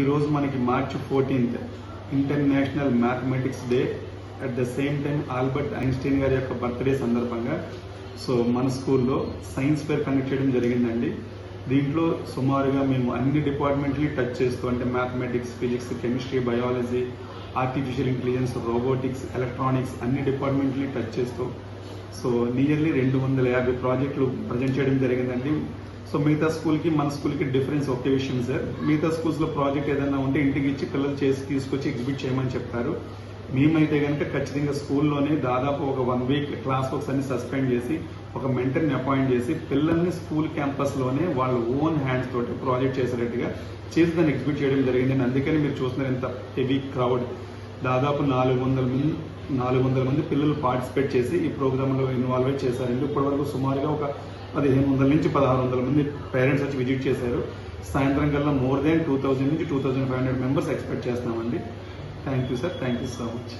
ఈరోజు మనకి March fourteenth international mathematics day at the same time Albert Einstein గారి యొక్క బర్త్డే సందర్భంగా. సో మన స్కూల్లో సైన్స్ ఫేర్ కండక్ట్ చేయడం జరిగిందండి. దీంట్లో సుమారుగా మేము అన్ని డిపార్ట్మెంట్ని టచ్ చేస్తూ అంటే mathematics physics chemistry biology artificial intelligence robotics electronics అన్ని డిపార్ట్మెంట్ని టచ్ చేస్తూ. సో నియర్లీ రెండు వందల యాభై ప్రాజెక్టులు ప్రజెంట్ చేయడం జరిగిందండి. సో మిగతా స్కూల్కి మన స్కూల్కి డిఫరెన్స్ ఒకే విషయం సార్ మిగతా స్కూల్స్లో ప్రాజెక్ట్ ఏదైనా ఉంటే ఇంటికి ఇచ్చి పిల్లలు చేసి తీసుకొచ్చి ఎగ్జిబిట్ చేయమని చెప్తారు. మేమైతే కనుక ఖచ్చితంగా స్కూల్లోనే దాదాపు ఒక వన్ వీక్ క్లాస్ వర్క్స్ అన్ని సస్పెండ్ చేసి ఒక మెంటర్ని అపాయింట్ చేసి పిల్లల్ని స్కూల్ క్యాంపస్లోనే వాళ్ళ ఓన్ హ్యాండ్స్ తోటి ప్రాజెక్ట్ చేసేటట్టుగా చేసి దాన్ని ఎగ్జిబిట్ చేయడం జరిగింది. అందుకని మీరు చూస్తున్నారు ఎంత హెవీ క్రౌడ్ దాదాపు నాలుగు వందల మంది నాలుగు వందల మంది పిల్లలు పార్టిసిపేట్ చేసి ఈ ప్రోగ్రాంలో ఇన్వాల్వ్ చేశారండి ఇప్పటివరకు సుమారుగా ఒక పదిహేను వందల నుంచి పదహారు వందల మంది పేరెంట్స్ వచ్చి విజిట్ చేశారు. సాయంత్రం కల్లా మోర్ దాన్ టూ థౌజండ్ నుంచి two thousand five hundred members expect చేస్తామండి thank you sir thank you so much